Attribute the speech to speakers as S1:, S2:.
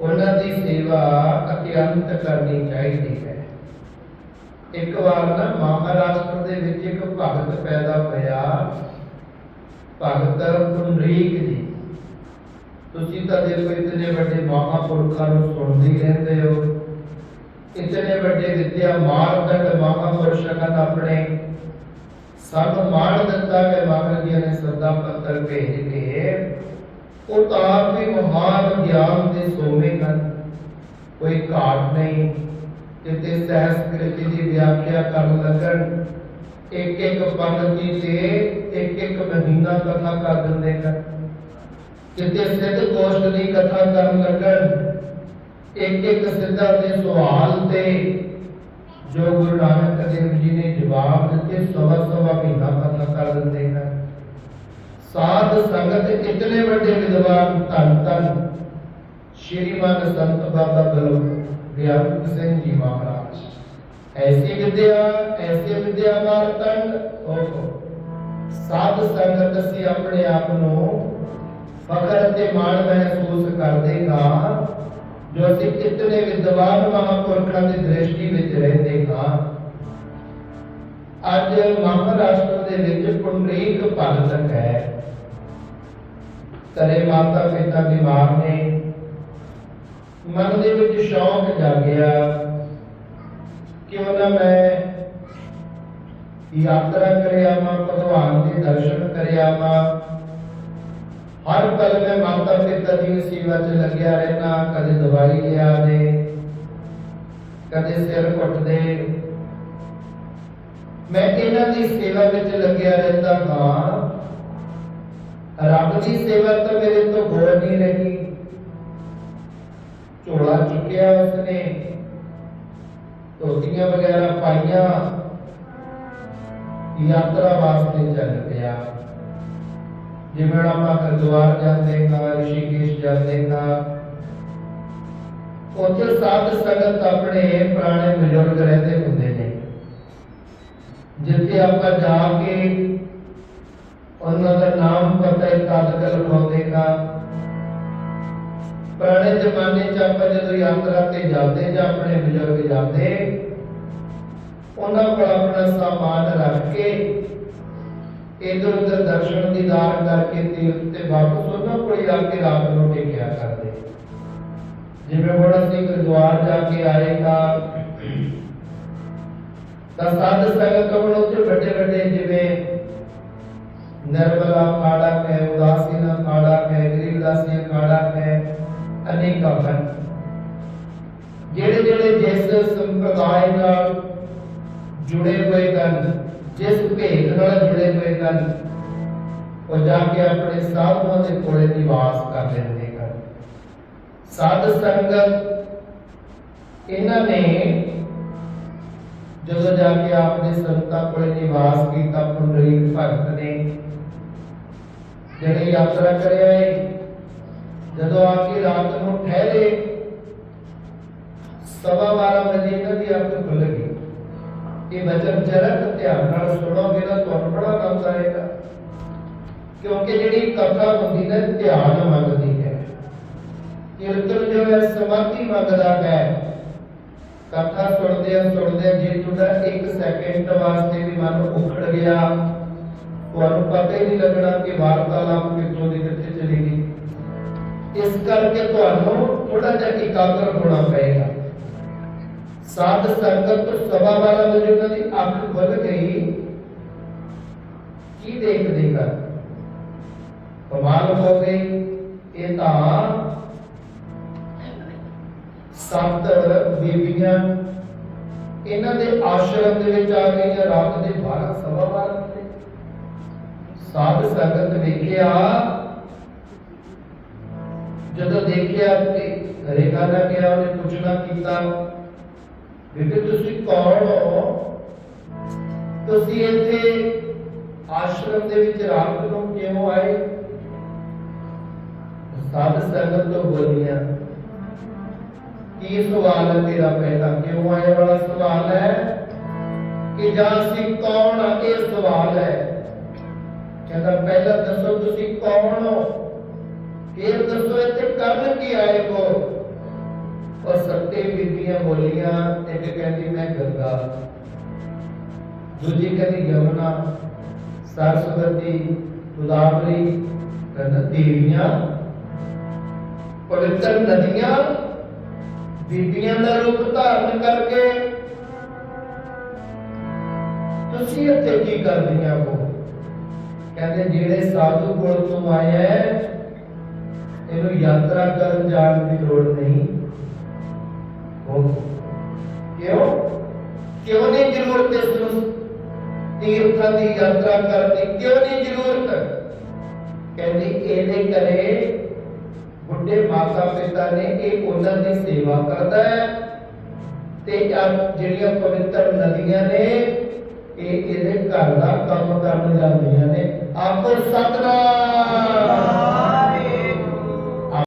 S1: ਉਹਨਾਂ ਦੀ ਸੇਵਾ ਅਤਿਅੰਤ ਕਰਨੀ ਚਾਹੀਦੀ ਹੈ। ਇੱਕ ਵਾਰ ਨਾ ਮਹਾਰਾਸ਼ਟਰ ਦੇ ਵਿੱਚ ਇੱਕ ਭਗਤ ਪੈਦਾ ਹੋਇਆ, ਭਗਤ ਪੁੰਡਰੀਕ ਜੀ। ਤੁਸੀਂ ਤਾਂ ਦੇਖੋ ਇਤਨੇ ਵੱਡੇ ਮਹਾਪੁਰਖਾਂ ਨੂੰ ਸੁਣਦੇ ਹੀ ਰਹਿੰਦੇ ਹੋ। ਇਤਨੇ ਵੱਡੇ ਵਿਦਿਆ ਮਾਰਦੰਡ ਮਹਾਪੁਰਸ਼ਾਂ ਨੇ ਆਪਣੇ ਸਭ ਮਾਣ ਦਿੱਤਾ ਕਿ ਮਹਾਰਾਜ ਜੀ ਨੇ ਸਦਾ ਪੱਤਰ ਭੇਜ ਕੇ ਉਹ ਤਾਂ ਆਪ ਵੀ ਮਹਾਨ ਗਿਆਨ ਦੇ ਸੋਮੇ ਹਨ ਕੋਈ ਘਾਟ ਨਹੀਂ ਜਿੱਤੇ ਸਹਿਸਕ੍ਰਿਤੀ ਦੀ ਵਿਆਖਿਆ ਕਰਨ ਲੱਗਣ ਇੱਕ ਇੱਕ ਪੰਗਤੀ ਤੇ ਇੱਕ ਇੱਕ ਮਹੀਨਾ ਕਥਾ ਕਰ ਦਿੰਦੇ ਹਨ ਜਿੱਤੇ ਸਿੱਧ ਗੋਸ਼ਟ ਦੀ ਕਥਾ ਕਰਨ ਲੱਗਣ ਇੱਕ ਇੱਕ ਸਿੱਧਾ ਦੇ ਸਵਾਲ ਤੇ ਜੋ ਗੁਰੂ ਨਾਨਕ ਦੇਵ ਜੀ ਨੇ ਜਵਾਬ ਦਿੱਤੇ ਸਵਾ ਸਵਾ ਮਹੀਨਾ ਕਥਾ ਕਰ ਦਿੰਦੇ ਹਨ ਸਾਧ ਸੰਗਤ ਇਤਨੇ ਵੱਡੇ ਵਿਦਵਾਨ ਧੰਨ ਧੰਨ। ਸ਼੍ਰੀਮਨ ਸੰਤ ਬਾਬਾ ਗਲੋ ਗਿਆਨ ਸਿੰਘ ਜੀ ਮਹਾਰਾਜ। ਐਸੀ ਵਿਦਿਆ, ਐਸੇ ਵਿਦਿਆ ਮਾਰਤੰਡ ਓਹੋ। ਸਾਧ ਸੰਗਤ ਅਸੀਂ ਆਪਣੇ ਆਪ ਨੂੰ ਫਖਰ ਅਤੇ ਮਾਣ ਮਹਿਸੂਸ ਕਰਦੇ ਹਾਂ, ਜੋ ਅਸੀਂ ਕਿਤਨੇ ਵਿਦਵਾਨ ਮਹਾਪੁਰਖਾਂ ਦੀ ਦ੍ਰਿਸ਼ਟੀ ਵਿੱਚ ਰਹਿੰਦੇ ਹਾਂ। ਅੱਜ ਮਹਾਰਾਸ਼ਟਰ ਦੇ ਵਿੱਚ ਪੁੰਡਰੀਕ ਭਗਤ ਹੈ। ਤਰੇ ਮਾਤਾ ਪਿਤਾ ਬਿਮਾਰ ਨੇ। ਮਨ ਦੇ ਵਿੱਚ ਸ਼ੌਕ ਜਾਗਿਆ ਕਿਉਂ ਨਾ ਮੈਂ ਯਾਤਰਾ ਕਰਿਆ ਮਾ ਭਗਵਾਨ ਦੇ ਦਰਸ਼ਨ ਕਰਿਆ ਮਾ ਹਰ ਪਲ ਮੈਂ ਮਾਤਾ ਪਿਤਾ ਦੀ ਸੇਵਾ 'ਚ ਲੱਗਿਆ ਰਹਿਣਾ ਕਦੇ ਦਵਾਈ ਲਿਆ ਦੇ ਕਦੇ ਸਿਰ ਘੁੱਟਦੇ ਮੈਂ ਇਹਨਾਂ ਦੀ ਸੇਵਾ ਵਿੱਚ ਲੱਗਿਆ ਰਹਿੰਦਾ ਹਾਂ। ਰੱਬ ਦੀ ਸੇਵਾ ਤਾਂ ਮੇਰੇ ਤੋਂ ਹੋ ਨਹੀਂ ਰਹੀ। ਝੋਲਾ ਚੁੱਕਿਆ ਉਸਨੇ। ਧੋਤੀਆਂ ਵਗੈਰਾ ਪਾਈਆਂ। ਯਾਤਰਾ ਵਾਸਤੇ ਚੱਲ ਪਿਆ। ਜਿਵੇਂ ਆਪਾਂ ਹਰਿਦੁਆਰ ਜਾਂਦੇ ਹਾਂ, ਰਿਸ਼ੀਕੇਸ਼ ਜਾਂਦੇ ਹਾਂ, ਉੱਥੇ ਸਾਧ ਸੰਗਤ ਆਪਣੇ ਪੁਰਾਣੇ ਬਜ਼ੁਰਗ ਰਹਿੰਦੇ ਹੁੰਦੇ ਜਿੱਥੇ ਆਪਾਂ ਜਾ ਕੇ ਉਹਨਾਂ ਦਾ ਨਾਮ ਪਤਾ ਇੱਕ ਅਦਕਲ ਲਿਖਾਉਂਦੇ ਪੁਰਾਣੇ ਜ਼ਮਾਨੇ 'ਚ ਆਪਾਂ ਜਦੋਂ ਯਾਤਰਾ ਤੇ ਜਾਂਦੇ ਜਾਂ ਆਪਣੇ ਬਜ਼ੁਰਗ ਜਾਂਦੇ, ਉਹਨਾਂ ਕੋਲ ਆਪਣਾ ਸਾਮਾਨ ਰੱਖ ਕੇ ਇਧਰ ਉਧਰ ਦਰਸ਼ਨ ਦੀਦਾਰ ਕਰਕੇ ਤੀਰਥ ਤੇ ਵਾਪਸ ਉਹਨਾਂ ਕੋਲ ਜਾ ਕੇ ਰਾਤ ਨੂੰ ਟੇਕਿਆ ਕਰਦੇ। ਜਿਵੇਂ ਹੁਣ ਅਸੀਂ ਗੁਰਦੁਆਰ ਜਾ ਕੇ ਆਏਗਾ ਤਾਂ ਸਾਧ ਸੰਗਤ ਕੋਲ ਉੱਥੇ ਵੱਡੇ ਵੱਡੇ ਜਿਵੇਂ ਨਿਰਮਲਾ ਖਾੜਾ ਹੈ, ਉਦਾਸੀਨਾ ਖਾੜਾ ਹੈ ਗਰੀਬਦਾਸੀ ਖਾੜਾ ਹੈ, ਅਨੇਕਾਂ ਹਨ। ਜਿਹੜੇ ਜਿਹੜੇ ਜਿਸ ਸੰਪਰਦਾਇ ਨਾਲ ਜੁੜੇ ਹੋਏ ਹਨ ਜਿਸ ਭੇਦ ਨਾਲ ਜੁੜੇ ਹੋਏ ਹਨ ਉਹ ਜਾ ਕੇ ਆਪਣੇ ਸਾਧੂਆਂ ਦੇ ਕੋਲੇ ਨਿਵਾਸ ਕਰ ਲੈਂਦੇ ਹਨ। ਸਾਧ ਸੰਗਤ ਇਹਨਾਂ ਨੇ ਜਦੋਂ ਜਾ ਕੇ ਆਪਨੇ ਸੰਤਾਂ ਕੋਲੇ ਨਿਵਾਸ ਕੀਤਾ ਪੁੰਡਰੀਕ ਭਗਤ ਨੇ ਜਿਹੜੇ ਯਾਤਰਾ ਕਰਿਆ ਏ ਜਦੋਂ ਆ ਕੇ ਰਾਤ ਨੂੰ ਠਹਿਰੇ ਸਵਾ 12 ਵਜੇ ਇਹਨਾਂ ਦੀ ਅੱਖ ਖੁੱਲ ਗਈ ਇਹ ਵਚਨ ਜਰਕ ਧਿਆਨ ਨਾਲ ਸੁਣੋਗੇ ਤਾਂ ਤੁਹਾਨੂੰ ਬੜਾ ਆਨੰਦ ਆਏਗਾ ਕਿਉਂਕਿ ਜਿਹੜੀ ਕਥਾ ਹੁੰਦੀ ਨਾ ਧਿਆਨ ਮੰਗਦੀ ਹੈ ਕੀਰਤਨ ਜੋ ਹੈ ਸਮਾਧੀ ਮੰਗਦਾ ਹੈ ਕਥਾ ਸੁਣਦੇ ਆ ਸੁਣਦੇ ਜੇ ਤੁਹਾਡਾ 1 ਸੈਕਿੰਡ ਵਾਸਤੇ ਵੀ ਮਨ ਉਖੜ ਗਿਆ, ਤੁਹਾਨੂੰ ਪਤਾ ਹੀ ਨਹੀਂ ਲੱਗਣਾ ਕਿ ਵਾਰਤਾਲਾਪ ਕਿੱਥੋਂ ਦੀ ਕਿੱਥੇ ਚਲੀ ਗਈ। ਇਸ ਕਰਕੇ ਤੁਹਾਨੂੰ ਥੋੜਾ ਜਿਹਾ ਇਕਾਗਰ ਹੋਣਾ ਪਏਗਾ। ਸਾਧ ਸੰਗਤ ਤੋਂ ਸਵਾ ਬਾਰਾਂ ਵਜੇ ਉਹਨਾਂ ਦੀ ਅੱਖ ਖੁੱਲ ਗਈ ਬੀਬੀਆਂ ਇਹਨਾਂ ਦੇ ਆਸ਼ਰਮ ਦੇ ਵਿੱਚ ਆ ਗਈਆਂ ਰਾਤ ਦੇ 12 ਸਵਾ 12 ਵਜੇ। ਸਾਧ ਸੰਗਤ ਵੇਖਿਆ। ਜਦੋਂ ਦੇਖਿਆ ਤੇ ਘਰੇ ਖਾਣਾ ਗਿਆ, ਉਹਨੇ ਪੁੱਛਣਾ ਕੀਤਾ। ਬੇਟੇ ਤੁਸੀਂ ਕੌਣ ਹੋ? ਤੁਸੀਂ ਇੱਥੇ ਆਸ਼ਰਮ ਦੇ ਵਿੱਚ ਰਾਤ ਨੂੰ ਕਿਉਂ ਆਏ? ਸਾਧ ਸੰਗਤ ਤੋਂ ਬੋਲੀਆਂ ਕੀ ਸਵਾਲ ਹੈ ਤੇਰਾ ਪਹਿਲਾ ਕਿਉਂ ਆਏ ਵਾਲਾ ਸਵਾਲ ਹੈ ਕਿ ਜਾਂ ਅਸੀਂ ਕੌਣ ਆ? ਇਹ ਸਵਾਲ ਹੈ। ਕਹਿੰਦਾ, ਪਹਿਲਾਂ ਦੱਸੋ ਤੁਸੀਂ ਕੌਣ ਹੋ? ਫਿਰ ਦੱਸੋ ਇੱਥੇ ਕਰਨ ਕੀ ਆਏ ਹੋ? ਬੀਬੀਆਂ ਬੋਲੀਆਂ ਇੱਕ ਕਹਿੰਦੀ, ਮੈਂ ਗੰਗਾ। ਦੂਜੀ ਕਹਿੰਦੀ, ਯਮੁਨਾ। ਸਰਸਵਤੀ ਗੁਲਾਬਰੀ ਕਹਿੰਦਾ ਦੇਵੀਆਂ ਪਵਿੱਤਰ ਨਦੀਆਂ ਬੀਬੀਆਂ ਦਾ ਰੂਪ ਧਾਰਨ ਕਰਕੇ ਤੁਸੀਂ ਇੱਥੇ ਕੀ ਕਰਦੀਆਂ ਹੋ? ਕਹਿੰਦੇ, ਜਿਹੜੇ ਸਾਧੂ ਕੋਲ ਤੋਂ ਆਇਆ ਇਹਨੂੰ ਯਾਤਰਾ ਕਰਨ ਜਾਣ ਦੀ ਲੋੜ ਨਹੀਂ। ਹੋ ਕਿਉਂ? ਕਿਉਂ ਨਹੀਂ ਜ਼ਰੂਰਤ ਇਸ ਨੂੰ? ਤੀਰਥਾਂ ਦੀ ਯਾਤਰਾ ਕਰਨ ਦੀ ਕਿਉਂ ਨਹੀਂ ਜ਼ਰੂਰਤ? ਕਹਿੰਦੀ, ਇਹਦੇ ਕਰੇ ਬੁੱਢੇ ਮਾਤਾ ਪਿਤਾ ਨੇ ਇਹ ਉਹਨਾਂ ਦੀ ਸੇਵਾ ਕਰਦਾ ਹੈ। ਤੇ ਜਿਹੜੀਆਂ ਪਵਿੱਤਰ ਨਦੀਆਂ ਨੇ, ਇਹ ਇਹਦੇ ਘਰ ਦਾ ਕੰਮ ਕਰਨ ਜਾਂਦੀਆਂ ਨੇ। ਆਪੋ ਸਤਨਾਮ!